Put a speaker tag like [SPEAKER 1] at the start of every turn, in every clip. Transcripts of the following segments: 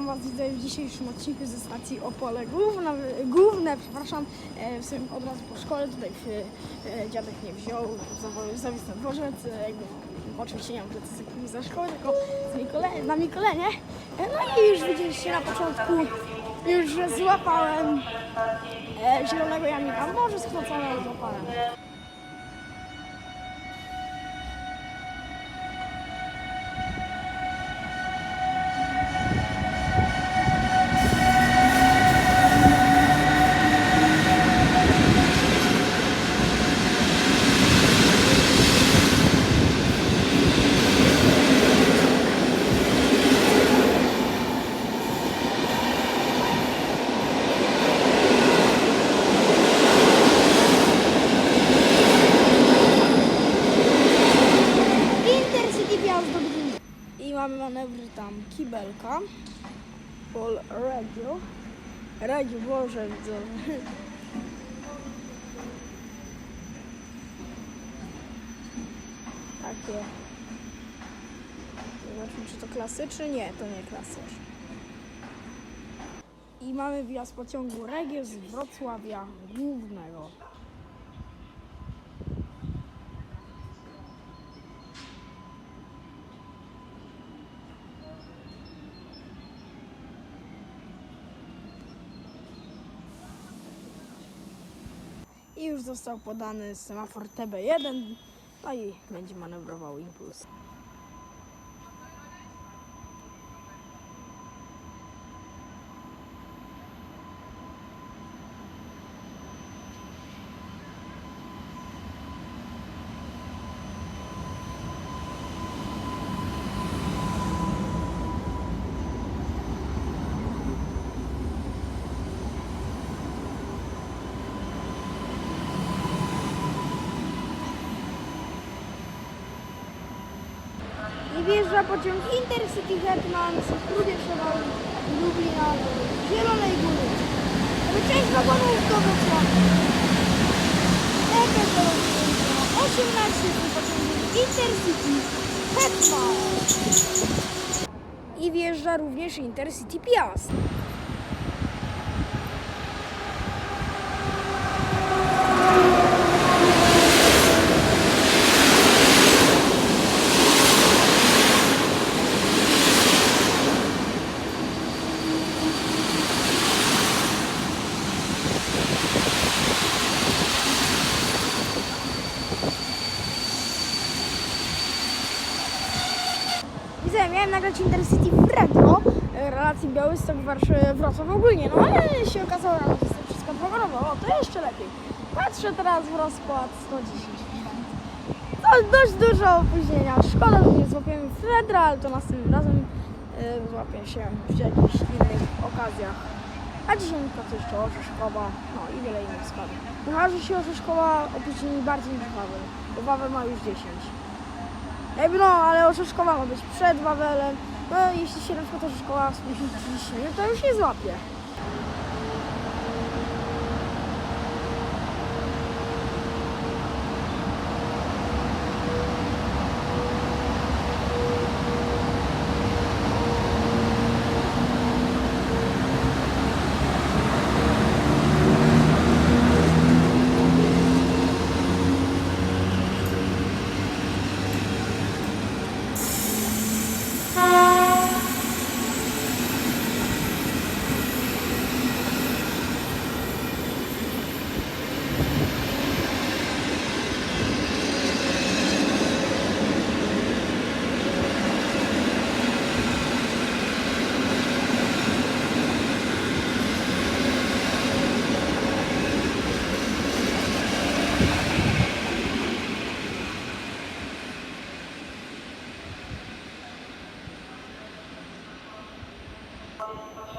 [SPEAKER 1] Witam Was widzę w dzisiejszym odcinku ze stacji Opole Główne, główne przepraszam, e, w sumie od razu po szkole, tutaj e, dziadek mnie wziął, zawiózł na dworzec, e, jakby, oczywiście nie mam precyzji za szkołę, tylko z Mikole, na Mikolenie. No i już widzieliście na początku, już złapałem zielonego jamnika, może ale złapałem. Intercity wjazd do Gdyni. I mamy manewry tam kibelka. Pol radio. Radio, Boże, widzę. Takie. Zobaczmy, czy to klasyczny? Nie, to nie klasyczny. I mamy wjazd pociągu Regio z Wrocławia Głównego. I już został podany semafor TB1, no i będzie manewrował impuls. I wjeżdża pociąg Intercity Hetman z Krubieszowa Lublina do Zielonej Góry. Aby część wagonów do Wrocławia. EPP 18 z pociągiem Intercity Hetman. I wjeżdża również Intercity Piast. Widzę, miałem nagrać Intercity w retro, e, relacji Białystok, Warszawa, Wrocław ogólnie, no ale się okazało, że to wszystko dwugorowe, o to jeszcze lepiej. Patrzę teraz w rozkład 110 To dość dużo opóźnienia. Szkoda, że nie złapiemy Fredra, ale to następnym razem y, złapię się w jakichś innych okazjach. A dzisiaj to jeszcze Orzeszkowa, no i wiele innych składów. Uważa się Orzeszkowa opóźnieni bardziej niż Wawel, bo Wawel ma już 10. Jakby no, ale Orzeszkowa ma być przed Wawelem. No jeśli się na przykład Orzeszkowa spóźni 30 minut, to już nie złapie.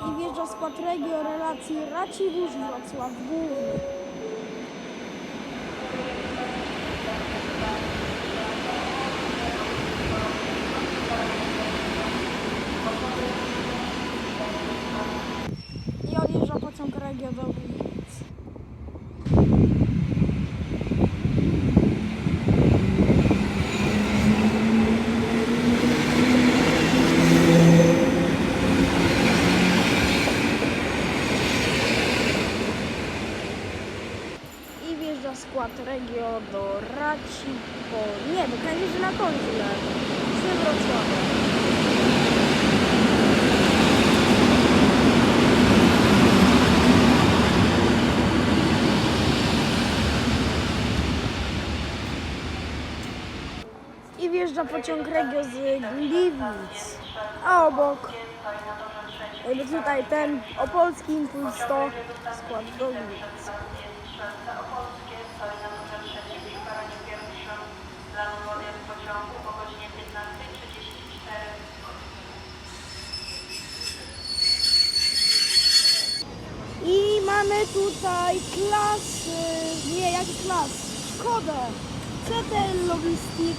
[SPEAKER 1] I wjeżdża skład regio relacji Racibórz Wrocław Główny. I odjeżdża pociąg regio do Gliwic. Regio do Racipo... Nie, do Kędzierzy na Konźle. Z Wrocławia. I wjeżdża pociąg Regio z Gliwic. A obok tutaj ten Opolski Impuls 100 skład do Gliwic. I mamy tutaj klas, y, nie jaki klas, Szkodę, CTL Logistik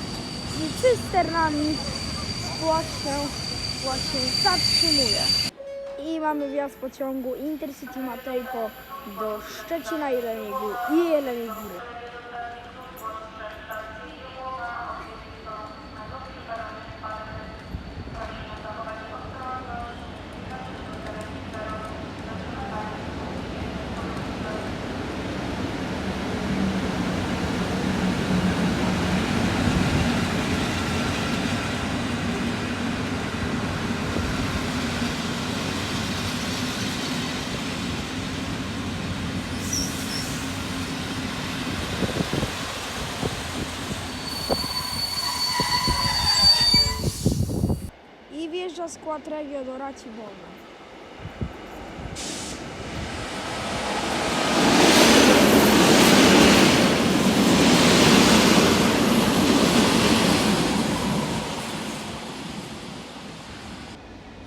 [SPEAKER 1] z cysternami właśnie, właśnie zatrzymuje. I mamy wjazd pociągu Intercity Matejko do Szczecina i Jeleniej Góry. I wjeżdża skład Regio do Racibowa.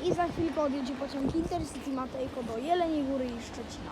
[SPEAKER 1] I za chwilkę odjedzie pociąg Intercity Matejko do Jeleniej Góry i Szczecina.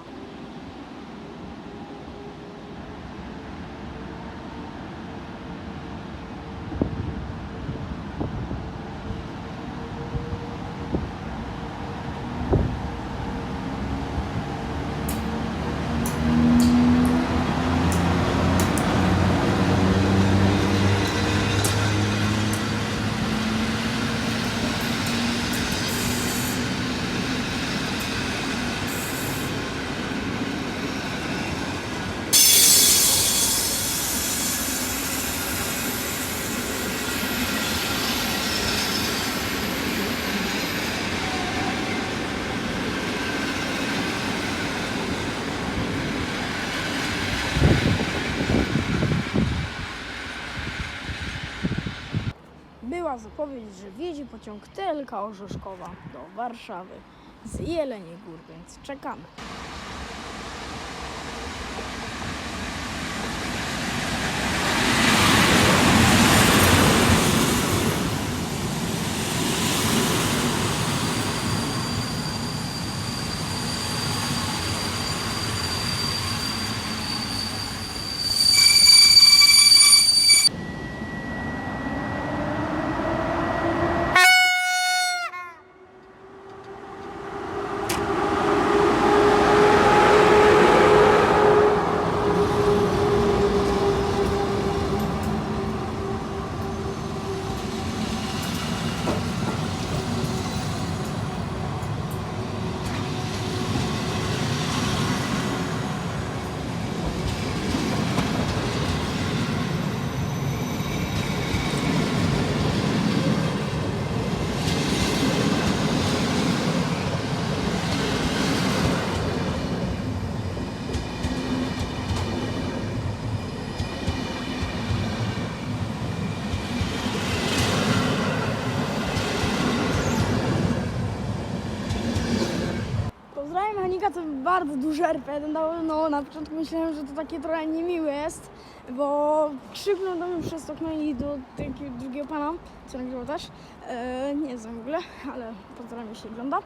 [SPEAKER 1] Zapowiedź, że wjedzie pociąg TLK Orzeszkowa do Warszawy z Jeleniej Gór, więc czekamy. Pozdrawiam mechanika, to bardzo duży RP. No, no, na początku myślałem, że to takie trochę niemiłe jest, bo krzyknął do mnie przez okno i do takiego drugiego pana, co nagrywał też. E, nie znam w ogóle, ale pozdrawiam, jeśli ogląda.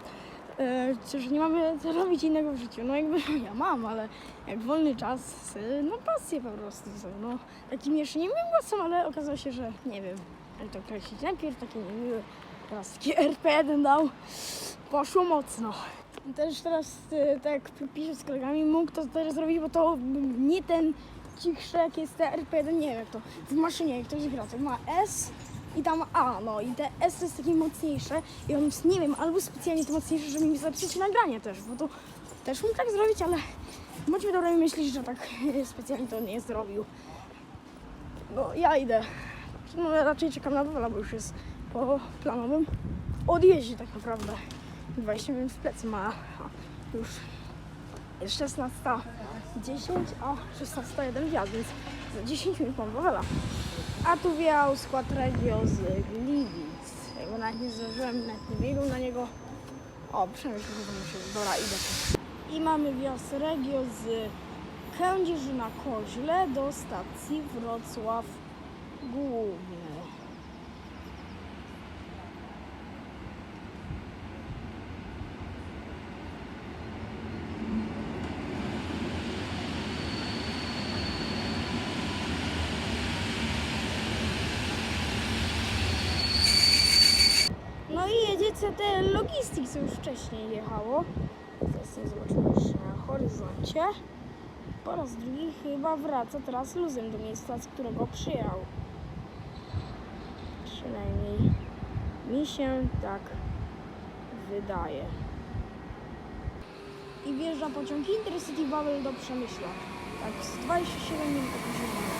[SPEAKER 1] E, że nie mamy co robić innego w życiu. No jakby ja mam, ale jak wolny czas, e, no pasję po prostu. No, takim jeszcze niemiłym głosem, ale okazało się, że nie wiem, jak to określić. Najpierw takie niemiłe, teraz taki RP1 dał. Poszło mocno. Też teraz, e, tak piszę z kolegami, mógł to zrobić, bo to nie ten cichszy, jak jest te RP1, nie wiem jak to, w maszynie jak ktoś gra, to ma S i tam A, no i te S jest takie mocniejsze i on, nie wiem, albo specjalnie to mocniejsze, żeby mi zepsuć nagranie też, bo to też mógł tak zrobić, ale bądźmy dobrymi myśli, że tak specjalnie to nie zrobił. No ja idę. No raczej czekam na Wawela, bo już jest po planowym odjeździe tak naprawdę. 20 minut w plecy ma już jest 16.10, a 16.01 wjazd, więc za 10 minut mam Wawela. A tu wjechał skład Regio z Gliwic. Jakby nawet nie zdążyłem, nawet nie biegł na niego. O, że się, dobra, idę. I mamy wjazd Regio z Kędzierzy na Koźle do stacji Wrocław Główny. CT Logistics, już wcześniej jechało. Nie zobaczymy jeszcze na horyzoncie. Po raz drugi chyba wraca teraz luzem do miejsca, z którego przyjechał. Przynajmniej mi się tak wydaje. I wjeżdża pociąg Intercity Babel do Przemyśla. Tak, z 27 minut opóźnienia.